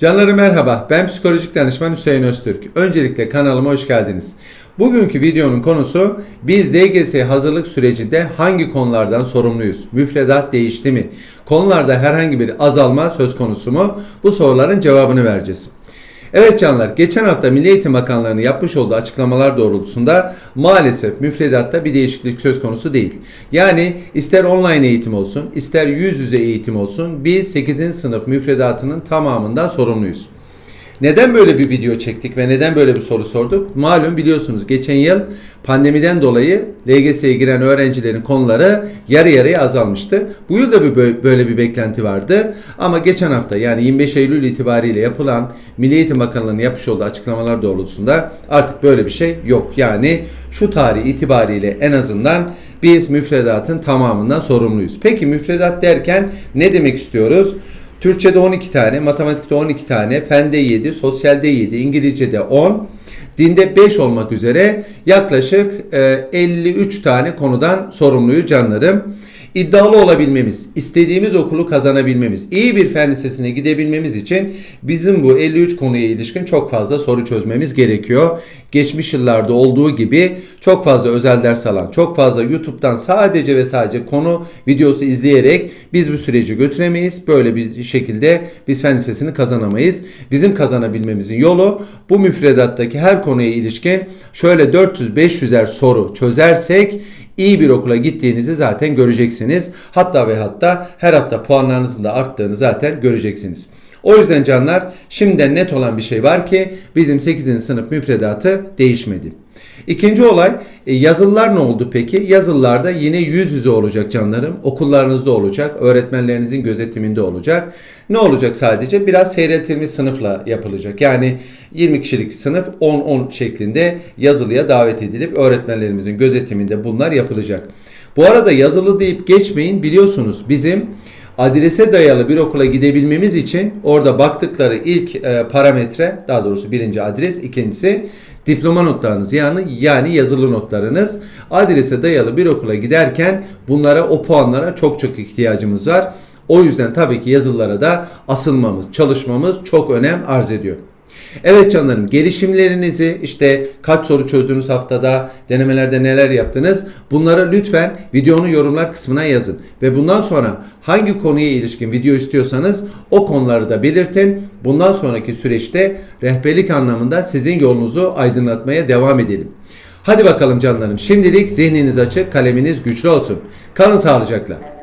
Canlarım merhaba. Ben psikolojik danışman Hüseyin Öztürk. Öncelikle kanalıma hoş geldiniz. Bugünkü videonun konusu biz DGS hazırlık sürecinde hangi konulardan sorumluyuz? Müfredat değişti mi? Konularda herhangi bir azalma söz konusu mu? Bu soruların cevabını vereceğiz. Evet canlar, geçen hafta Milli Eğitim Bakanlığı'nın yapmış olduğu açıklamalar doğrultusunda maalesef müfredatta bir değişiklik söz konusu değil. Yani ister online eğitim olsun, ister yüz yüze eğitim olsun biz 8. sınıf müfredatının tamamından sorumluyuz. Neden böyle bir video çektik ve neden böyle bir soru sorduk? Malum biliyorsunuz geçen yıl pandemiden dolayı LGS'ye giren öğrencilerin konuları yarı yarıya azalmıştı. Bu yıl da bir bö- böyle bir beklenti vardı. Ama geçen hafta yani 25 Eylül itibariyle yapılan Milli Eğitim Bakanlığı'nın yapmış olduğu açıklamalar doğrultusunda artık böyle bir şey yok. Yani şu tarih itibariyle en azından biz müfredatın tamamından sorumluyuz. Peki müfredat derken ne demek istiyoruz? Türkçe'de 12 tane, matematikte 12 tane, fende 7, sosyalde 7, İngilizce'de 10, dinde 5 olmak üzere yaklaşık e, 53 tane konudan sorumluyu canlarım. İddialı olabilmemiz, istediğimiz okulu kazanabilmemiz, iyi bir fen lisesine gidebilmemiz için bizim bu 53 konuya ilişkin çok fazla soru çözmemiz gerekiyor. Geçmiş yıllarda olduğu gibi çok fazla özel ders alan, çok fazla YouTube'dan sadece ve sadece konu videosu izleyerek biz bu süreci götüremeyiz. Böyle bir şekilde biz fen lisesini kazanamayız. Bizim kazanabilmemizin yolu bu müfredattaki her konuya ilişkin şöyle 400-500'er soru çözersek iyi bir okula gittiğinizi zaten göreceksiniz. Hatta ve hatta her hafta puanlarınızın da arttığını zaten göreceksiniz. O yüzden canlar şimdiden net olan bir şey var ki bizim 8. sınıf müfredatı değişmedi. İkinci olay e, yazılılar ne oldu peki? Yazılılarda yine yüz yüze olacak canlarım. Okullarınızda olacak. Öğretmenlerinizin gözetiminde olacak. Ne olacak sadece? Biraz seyreltilmiş sınıfla yapılacak. Yani 20 kişilik sınıf 10-10 şeklinde yazılıya davet edilip öğretmenlerimizin gözetiminde bunlar yapılacak. Bu arada yazılı deyip geçmeyin biliyorsunuz bizim adrese dayalı bir okula gidebilmemiz için orada baktıkları ilk e, parametre daha doğrusu birinci adres ikincisi diploma notlarınız yani yani yazılı notlarınız adrese dayalı bir okula giderken bunlara o puanlara çok çok ihtiyacımız var. O yüzden tabii ki yazılılara da asılmamız, çalışmamız çok önem arz ediyor. Evet canlarım gelişimlerinizi işte kaç soru çözdünüz haftada denemelerde neler yaptınız bunları lütfen videonun yorumlar kısmına yazın. Ve bundan sonra hangi konuya ilişkin video istiyorsanız o konuları da belirtin. Bundan sonraki süreçte rehberlik anlamında sizin yolunuzu aydınlatmaya devam edelim. Hadi bakalım canlarım şimdilik zihniniz açık kaleminiz güçlü olsun. Kalın sağlıcakla.